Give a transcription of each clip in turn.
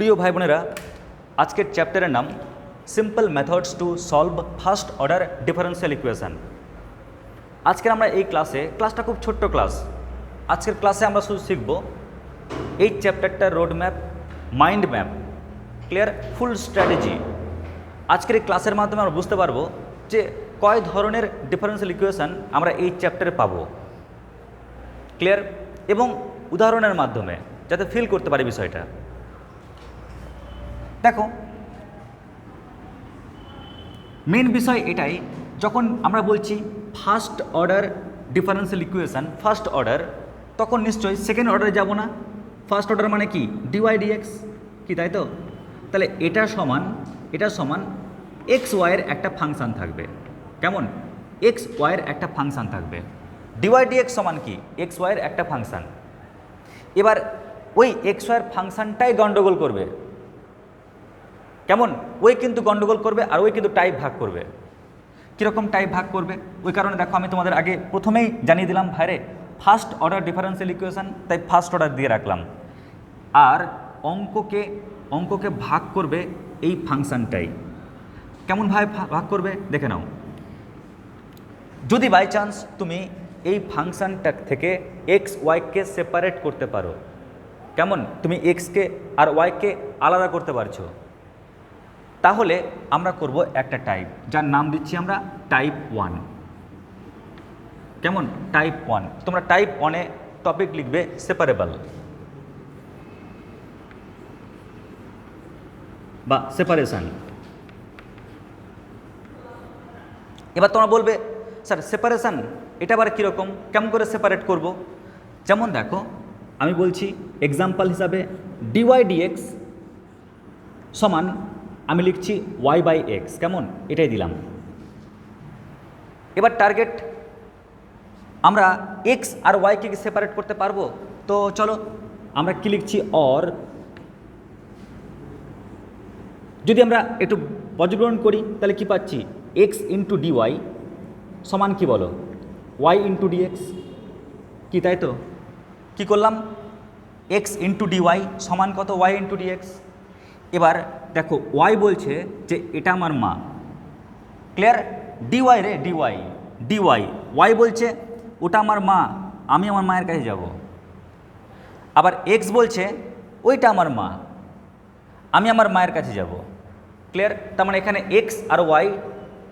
প্রিয় ভাই বোনেরা, আজকের চ্যাপ্টারের নাম simple methods to solve first order differential equation আজকের আমরা এই ক্লাসে ক্লাসটা খুব ছোট্ট ক্লাস আজকের ক্লাসে আমরা শুধু শিখব এই চ্যাপ্টারটার road map mind map clear full strategy আজকের এই ক্লাসের মাধ্যমে আমরা বুঝতে পারব যে কয় ধরনের ডিফারেন্সিয়াল ইকুয়েশন আমরা এই চ্যাপ্টারে পাবো। ক্লিয়ার এবং উদাহরণের মাধ্যমে, যাতে ফিল করতে পারি বিষয়টা। দেখো মেন বিষয় এটাই, যখন আমরা বলছি first order differential equation first order তখন নিশ্চয়ই সেকেন্ড অর্ডারে যাব না। ফার্স্ট অর্ডার মানে কি? ডিওয়াই ডিএক্স কি তাই তো? তাহলে এটা সমান এটা সমান এক্স ওয়াইয়ের একটা ফাংশান থাকবে। কেমন? এক্স ওয়াইয়ের একটা ফাংশান থাকবে। ডিওয়াই ডিএক্স সমান কি? এক্স ওয়াইয়ের একটা ফাংশান এবার ওই এক্স ওয়াইয়ের ফাংশানটাই গণ্ডগোল করবে। কেমন? ওই কিন্তু গন্ডগোল করবে আর ওই কিন্তু টাইপ ভাগ করবে। কীরকম টাইপ ভাগ করবে? ওই কারণে দেখো আমি তোমাদের আগে প্রথমেই জানিয়ে দিলাম, ভাইরে ফার্স্ট অর্ডার ডিফারেন্সিয়াল ইকুয়েশন তাই ফার্স্ট অর্ডার দিয়ে রাখলাম। আর অঙ্ককে অঙ্ককে ভাগ করবে এই ফাংশানটাই। কেমন ভাবে ভা- ভাগ করবে? দেখে নাও। যদি বাই চান্স তুমি এই ফাংশানটা থেকে এক্স ওয়াইকে সেপারেট করতে পারো, কেমন? তুমি এক্সকে আর ওয়াইকে আলাদা করতে পারছ। তাহলে আমরা করব একটা টাইপ যার নাম দিচ্ছি আমরা টাইপ ওয়ান কেমন? টাইপ ওয়ান তোমরা টাইপ ওয়ানে টপিক লিখবে সেপারেবল বা সেপারেশান এবার তোমরা বলবে, স্যার সেপারেশান এটা আবার কীরকম? কেমন করে সেপারেট করব? যেমন দেখো, আমি বলছি এক্সাম্পল হিসাবে ডিওয়াই ডিএক্স সমান আমি লিখছি ওয়াই বাই এক্স কেমন? এটাই দিলাম। এবার টার্গেট আমরা এক্স আর ওয়াইকে সেপারেট করতে পারব? তো চলো, আমরা কি লিখছি? অর যদি আমরা একটু পর্যবেক্ষণ করি, তাহলে কি পাচ্ছি? এক্স ইন্টু ডিওয়াই সমান কি বলো? ওয়াই ইন্টু ডিএক্স কি তাই তো? কী করলাম? এক্স ইন্টু ডিওয়াই সমান কত? ওয়াই ইন্টু ডিএক্স এবার দেখো ওয়াই বলছে যে এটা আমার মা। ক্লিয়ার ডিওয়াই রে d y d y y বলছে, ওটা আমার মা, আমি আমার মায়ের কাছে যাব। আবার এক্স বলছে, ওইটা আমার মা, আমি আমার মায়ের কাছে যাব। ক্লিয়ার তার মানে এখানে এক্স আর ওয়াই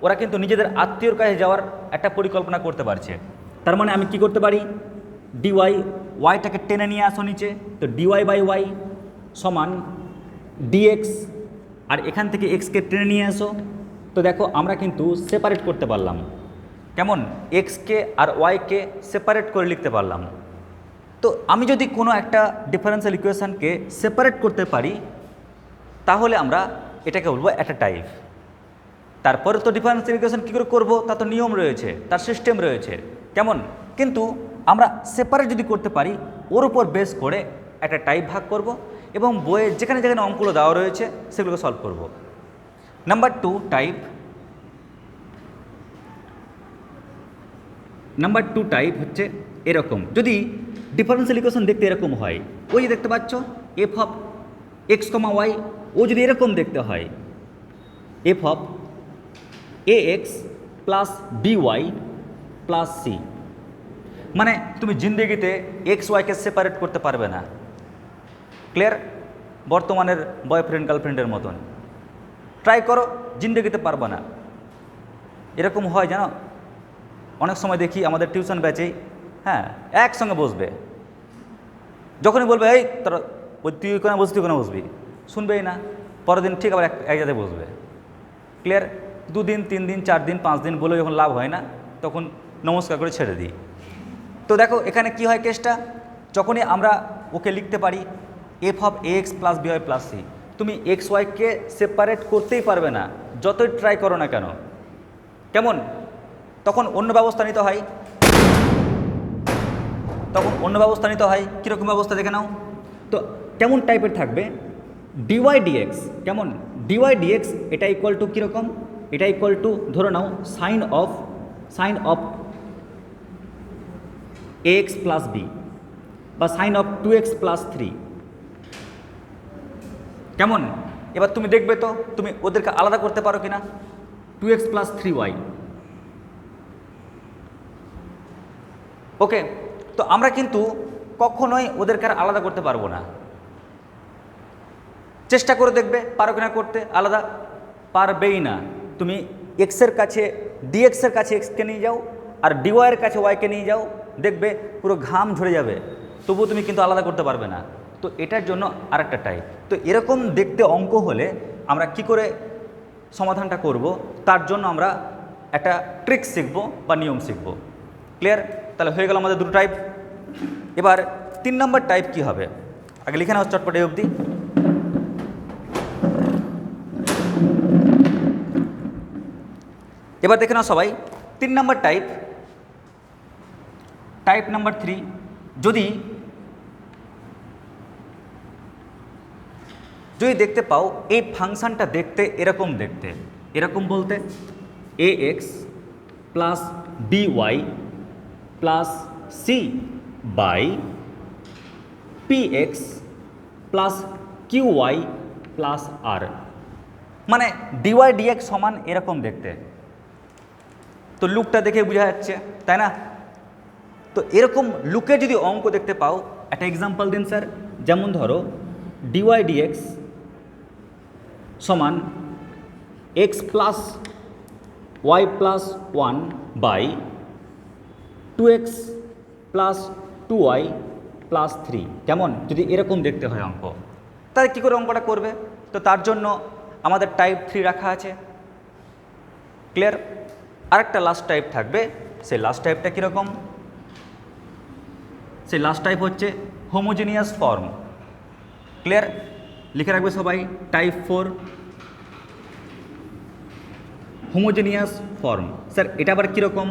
ওরা কিন্তু নিজেদের আত্মীয়র কাছে যাওয়ার একটা পরিকল্পনা করতে পারছে। তার মানে আমি কি করতে পারি? ডিওয়াই ওয়াইটাকে টেনে নিয়ে আসো নিচে। তো ডিওয়াই বাই ওয়াই সমান ডিএক্স আর এখান থেকে এক্সকে টেনে নিয়ে আসো। তো দেখো, আমরা কিন্তু সেপারেট করতে পারলাম। কেমন? এক্সকে আর ওয়াইকে সেপারেট করে লিখতে পারলাম। তো আমি যদি কোনো একটা ডিফারেন্সিয়াল ইকুয়েশনকে সেপারেট করতে পারি, তাহলে আমরা এটাকে বলব একটা টাইপ তারপরে তো ডিফারেন্সিয়াল ইকুয়েশন কী করে করব? তার তো নিয়ম রয়েছে, তার সিস্টেম রয়েছে। কেমন? কিন্তু আমরা সেপারেট যদি করতে পারি, ওর উপর বেস করে একটা টাইপ ভাগ করব। এবং বইয়ে যেখানে যেখানে অঙ্কগুলো দেওয়া রয়েছে, সেগুলোকে সলভ করব। Number two type number two type হচ্ছে এরকম। যদি ডিফারেন্সিয়াল ইকুয়েশন দেখতে এরকম হয়, ওই যে দেখতে পাচ্ছ f of x comma y ও যদি এরকম দেখতে হয় f of a x plus b y plus c মানে তুমি জিন্দগিতে এক্স ওয়াইকে সেপারেট করতে পারবে না। ক্লিয়ার বর্তমানের বয়ফ্রেন্ড গার্লফ্রেন্ডের মতন। ট্রাই করো, জিন্দগিতে পারবে না। এরকম হয় জানো? অনেক সময় দেখি আমাদের টিউশন ব্যাচেই হ্যাঁ একসঙ্গে বসবে। যখনই বলবে, এই, তোরা, ওই তুই ওখানে বসবি, তুই ওখানে বসবি। শুনবেই না। পরের দিন ঠিক আবার এক এক জায়গায় বসবে। ক্লিয়ার দুদিন, তিন দিন, চার দিন, পাঁচ দিন বলে যখন লাভ হয় না, তখন নমস্কার করে ছেড়ে দিই। তো দেখো, এখানে কি হয় কেসটা যখনই আমরা ওকে লিখতে পারি f of x plus b y plus c তুমি এক্স ওয়াইকে সেপারেট করতেই পারবে না, যতই ট্রাই করো না কেন। কেমন? তখন অন্য ব্যবস্থা নিতে হয়। তখন অন্য ব্যবস্থা নিতে হয়। কীরকম ব্যবস্থা দেখে নাও। তো কেমন টাইপের থাকবে? ডিওয়াই ডিএক্স কেমন? ডিওয়াই ডিএক্স এটা ইকুয়াল টু কীরকম? এটা ইকুয়াল টু ধরে নাও sine of sine of x plus b বা sine of two x plus three কেমন? এবার তুমি দেখবে তো, তুমি ওদেরকে আলাদা করতে পারো কিনা? Two x plus three y okay তো আমরা কিন্তু কখনোই ওদেরকে আর আলাদা করতে পারব না। চেষ্টা করে দেখবে, পারো কিনা করতে, আলাদা পারবেই না। তুমি এক্সের কাছে ডিএক্সের কাছে এক্সকে নিয়ে যাও, আর ডিওয়াইয়ের কাছে ওয়াইকে নিয়ে যাও, দেখবে পুরো ঘাম ঝরে যাবে। তবুও তুমি কিন্তু আলাদা করতে পারবে না। তো এটার জন্য আরেকটা টাইপ তো এরকম দেখতে অঙ্ক হলে আমরা কি করে সমাধানটা করব? তার জন্য আমরা একটা ট্রিক শিখব বা নিয়ম শিখব। ক্লিয়ার তাহলে হয়ে গেল আমাদের দুটো টাইপ এবার তিন নম্বর টাইপ কি হবে? আগে লিখে নাও চটপটে অবধি। এবার দেখে নাও সবাই, তিন নম্বর টাইপ টাইপ নাম্বার থ্রি যদি যদি দেখতে পাও, এই ফাংশনটা দেখতে এরকম দেখতে। এরকম বলতে a x plus b y plus c by p x plus q y plus r মানে ডিওয়াই ডিএক্স সমান এরকম দেখতে। তো লুকটা দেখে বোঝা যাচ্ছে, তাই না? তো এরকম লুকে যদি অঙ্ক দেখতে পাও, একটা এক্সাম্পল দিন স্যার যেমন ধরো ডিওয়াই ডিএক্স সমান x plus y plus one by two x plus two y plus three কেমন? যদি এরকম দেখতে হয় অঙ্ক। তাহলে কী করে অঙ্কটা করবে? তো তার জন্য আমাদের টাইপ থ্রি রাখা আছে। ক্লিয়ার আরেকটা লাস্ট টাইপ থাকবে। সেই লাস্ট টাইপটা কীরকম? সেই লাস্ট টাইপ হচ্ছে হোমোজেনিয়াস ফর্ম ক্লিয়ার লিখে রাখবে সবাই type four homogeneous form sir, এটা আবার কীরকম?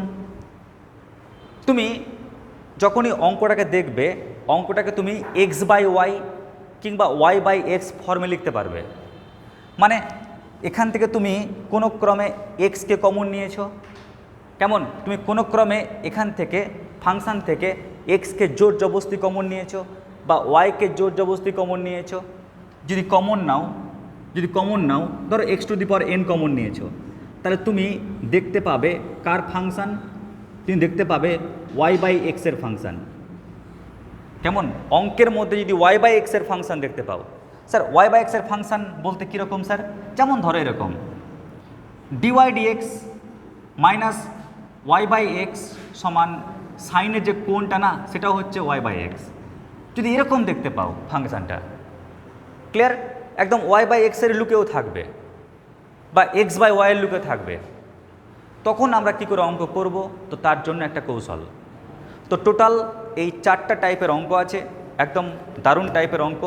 তুমি যখনই অঙ্কটাকে দেখবে, অঙ্কটাকে তুমি এক্স বাই ওয়াই কিংবা ওয়াই বাই এক্স ফর্মে লিখতে পারবে। মানে এখান থেকে তুমি কোনো ক্রমে এক্সকে কমন নিয়েছো? কেমন? তুমি কোনো ক্রমে এখান থেকে ফাংশান থেকে এক্সকে জোর জবস্তি কমন নিয়েছো বা ওয়াইকে জোর জবস্তি কমন নিয়েছো? যদি কমন নাও, যদি কমন নাও, ধরো x to the power n common নিয়েছো, তাহলে তুমি দেখতে পাবে কার ফাংশান তুমি দেখতে পাবে ওয়াই বাই এক্সের ফাংশান কেমন? অঙ্কের মধ্যে যদি ওয়াই বাই এক্সের ফাংশান দেখতে পাও। স্যার ওয়াই বাই এক্সের ফাংশান বলতে কীরকম স্যার? যেমন ধরো এরকম। D y d x minus y by x সমান সাইনের যে কোনটা না, সেটাও হচ্ছে ওয়াই বাই এক্স যদি এরকম দেখতে পাও ফাংশানটা ক্লিয়ার একদম ওয়াই বাই এক্সের লুকেও থাকবে বা এক্স বাই ওয়াইয়ের লুকে থাকবে। তখন আমরা কি করে অঙ্ক করব? তো তার জন্য একটা কৌশল। তো টোটাল এই চারটা টাইপের অঙ্ক আছে, একদম দারুণ টাইপের অঙ্ক।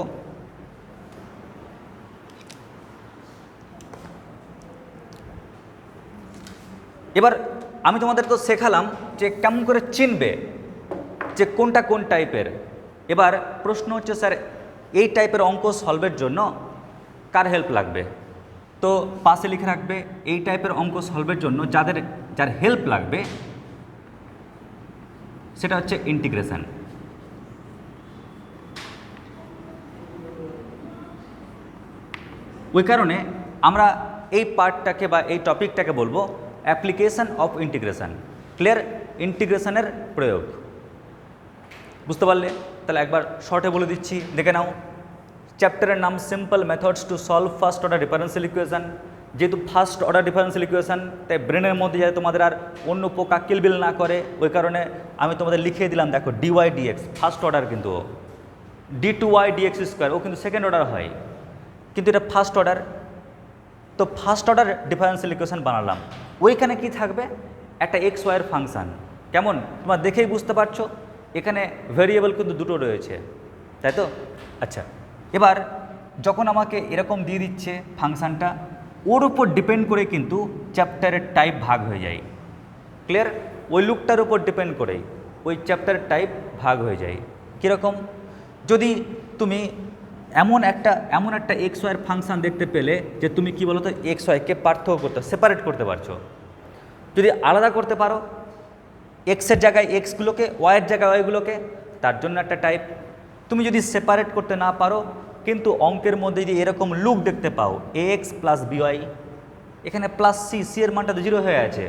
এবার আমি তোমাদের তো শেখালাম যে কেমন করে চিনবে যে কোনটা কোন টাইপের এবার প্রশ্ন হচ্ছে, স্যার এই টাইপের অঙ্ক সলভের জন্য কার হেল্প লাগবে? তো পাশে লিখে রাখবে, এই টাইপের অঙ্ক সলভের জন্য যাদের, যার হেল্প লাগবে, সেটা হচ্ছে ইন্টিগ্রেশন ওই কারণে আমরা এই পার্টটাকে বা এই টপিকটাকে বলব অ্যাপ্লিকেশন অফ ইন্টিগ্রেশন ক্লিয়ার ইন্টিগ্রেশানের প্রয়োগ। বুঝতে পারলে? তাহলে একবার শর্টে বলে দিচ্ছি, দেখে নাও। চ্যাপ্টারের নাম simple methods to solve first order differential equation যেহেতু ফার্স্ট অর্ডার ডিফারেন্সিয়াল ইকুয়েশন তাই ব্রেনের মধ্যে যাতে তোমাদের আর অন্য পোকা কিলবিল না করে, ওই কারণে আমি তোমাদের লিখিয়ে দিলাম, দেখো d y d x first order কিন্তু d two y d x square ও কিন্তু সেকেন্ড অর্ডার হয়। কিন্তু এটা ফার্স্ট অর্ডার তো ফার্স্ট অর্ডার ডিফারেন্সিয়াল ইকুয়েশন বানালাম। ওইখানে কি থাকবে? একটা এক্স ওয়াইয়ের ফাংশান কেমন? তোমার দেখেই বুঝতে পারছ। এখানে ভেরিয়েবল কিন্তু দুটো রয়েছে, তাই তো? আচ্ছা এবার যখন আমাকে এরকম দিয়ে দিচ্ছে ফাংশানটা, ওর উপর ডিপেন্ড করে কিন্তু চ্যাপ্টারের টাইপ ভাগ হয়ে যায়। ক্লিয়ার ওই লুকটার উপর ডিপেন্ড করেই ওই চ্যাপ্টারের টাইপ ভাগ হয়ে যায়। কীরকম? যদি তুমি এমন একটা এমন একটা এক্স ওয়াইয়ের ফাংশান দেখতে পেলে যে তুমি কি বলো তো এক্স ওয়াইকে পার্থক্য করতে সেপারেট করতে পারছ। যদি আলাদা করতে পারো এক্সের জায়গায় এক্সগুলোকে ওয়াইয়ের জায়গায় ওয়াইগুলোকে তার জন্য একটা টাইপ তুমি যদি সেপারেট করতে না পারো, কিন্তু অঙ্কের মধ্যে যদি এরকম লুক দেখতে পাও a x plus b y এখানে প্লাস সি সি এর মানটা তো জিরো হয়ে আছে।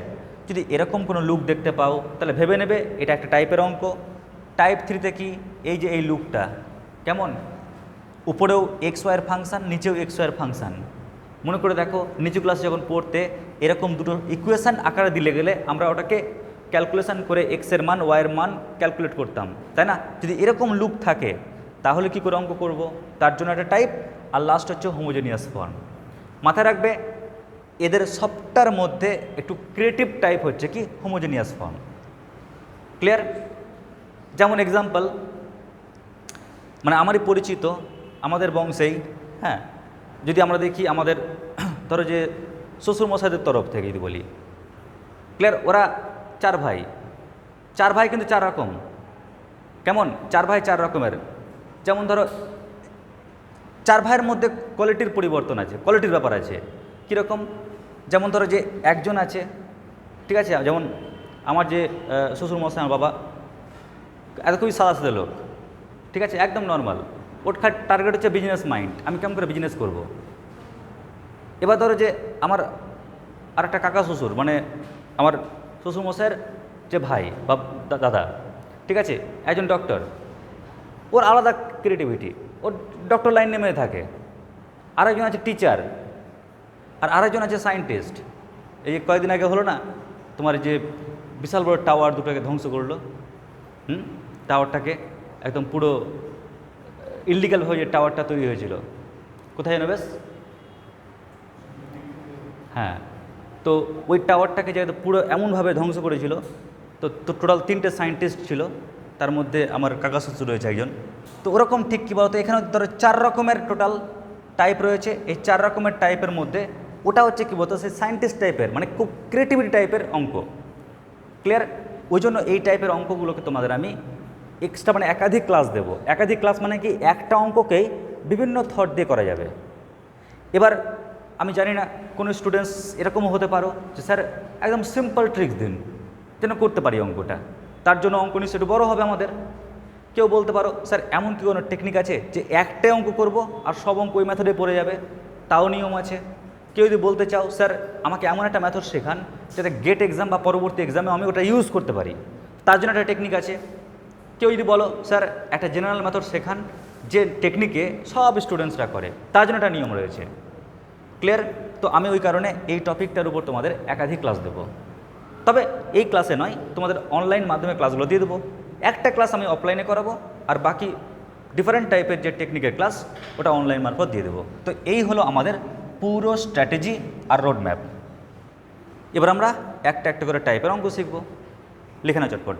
যদি এরকম কোনো লুক দেখতে পাও, তাহলে ভেবে নেবে এটা একটা টাইপের অঙ্ক। টাইপ থ্রিতে কি? এই যে এই লুকটা কেমন? উপরেও এক্স ওয়াইয়ের ফাংশান নিচেও এক্স ওয়াইয়ের ফাংশান মনে করে দেখো, নিচু ক্লাসে যখন পড়তে, এরকম দুটো ইকুয়েশান আকারে দিলে গেলে আমরা ওটাকে ক্যালকুলেশন করে এক্সের মান ওয়াইয়ের মান ক্যালকুলেট করতাম, তাই না? যদি এরকম লুক থাকে, তাহলে কি করে অঙ্ক করব? তার জন্য একটা টাইপ আর লাস্ট হচ্ছে হোমোজেনিয়াস ফর্ম মাথায় রাখবে, এদের সবটার মধ্যে একটু ক্রিয়েটিভ টাইপ হচ্ছে কি? হোমোজেনিয়াস ফর্ম ক্লিয়ার যেমন এক্সাম্পল মানে আমারই পরিচিত, আমাদের বংশেই হ্যাঁ যদি আমরা দেখি আমাদের, ধরো যে শ্বশুরমশাইদের তরফ থেকে যদি বলি ক্লিয়ার ওরা চার ভাই। চার ভাই কিন্তু চার রকম। কেমন? চার ভাই চার রকমের। যেমন ধরো চার ভাইয়ের মধ্যে কোয়ালিটির পরিবর্তন আছে কোয়ালিটির ব্যাপার আছে। কীরকম? যেমন ধরো যে একজন আছে ঠিক আছে? যেমন আমার যে আহ, শ্বশুরমশাই আমার বাবা এত খুবই সাদা সাদা লোক ঠিক আছে? একদম নর্মাল ওর টার্গেট হচ্ছে বিজনেস মাইন্ড আমি কেমন করে বিজনেস করব। এবার ধরো যে আমার আর একটা কাকা শ্বশুর মানে আমার শ্বশুরমশাইয়ের যে ভাই বা দাদা, ঠিক আছে? একজন ডক্টর ওর আলাদা ক্রিয়েটিভিটি ওর ডক্টর লাইন নেমে থাকে। আরেকজন আছে টিচার আর আরেকজন আছে সায়েন্টিস্ট এই যে কয়েকদিন আগে হলো না, তোমার যে বিশাল বড় টাওয়ার দুটোকে ধ্বংস করল। হুম? টাওয়ারটাকে একদম পুরো ইলিগালভাবে যে টাওয়ারটা তৈরি হয়েছিল। কোথায় যেন বেশ? হ্যাঁ। তো ওই টাওয়ারটাকে যেহেতু পুরো এমনভাবে ধ্বংস করেছিল, তো তো টোটাল তিনটে সায়েন্টিস্ট ছিল, তার মধ্যে আমার কাকা শ্বশুর রয়েছে একজন। তো ওরকম ঠিক কী বলতো? এখানে ধরো চার রকমের টোটাল টাইপ রয়েছে, এই চার রকমের টাইপের মধ্যে ওটা হচ্ছে কী বলতো? সেই সায়েন্টিস্ট টাইপের মানে খুব ক্রিয়েটিভিটি টাইপের অঙ্ক। ক্লিয়ার ওই জন্য এই টাইপের অঙ্কগুলোকে তোমাদের আমি এক্সট্রা মানে একাধিক ক্লাস দেব। একাধিক ক্লাস মানে কি একটা অঙ্ককেই বিভিন্ন থট দিয়ে করা যাবে। এবার আমি জানি না, কোনো স্টুডেন্টস এরকমও হতে পারো যে, স্যার, একদম সিম্পল ট্রিক্স দিন। যেন করতে পারি অঙ্কটা? তার জন্য অঙ্ক নিশ্চয় বড়ো হবে আমাদের। কেউ বলতে পারো, স্যার, এমন কি কোনো টেকনিক আছে যে, একটাই অঙ্ক করব আর সব অঙ্ক ওই মেথডে পড়ে যাবে? তাও নিয়ম আছে? কেউ যদি বলতে চাও, স্যার, আমাকে এমন একটা মেথড শেখান যাতে গেট এক্সাম বা পরবর্তী এক্সামে আমি ওটা ইউজ করতে পারি। তার জন্য একটা টেকনিক আছে। কেউ যদি বলো, স্যার, একটা জেনারেল মেথড শেখান যে টেকনিকে সব স্টুডেন্টসরা করে। তার জন্য একটা নিয়ম রয়েছে। ক্লিয়ার তো আমি ওই কারণে এই টপিকটার উপর তোমাদের একাধিক ক্লাস দেবো। তবে এই ক্লাসে নয়, তোমাদের অনলাইন মাধ্যমে ক্লাসগুলো দিয়ে দেবো। একটা ক্লাস আমি অফলাইনে করাবো, আর বাকি ডিফারেন্ট টাইপের যে টেকনিকের ক্লাস ওটা অনলাইন মারফত দিয়ে দেবো। তো এই হলো আমাদের পুরো স্ট্র্যাটেজি আর রোড ম্যাপ এবার আমরা একটা একটা করে টাইপের অঙ্ক শিখব। লিখে না চটপট।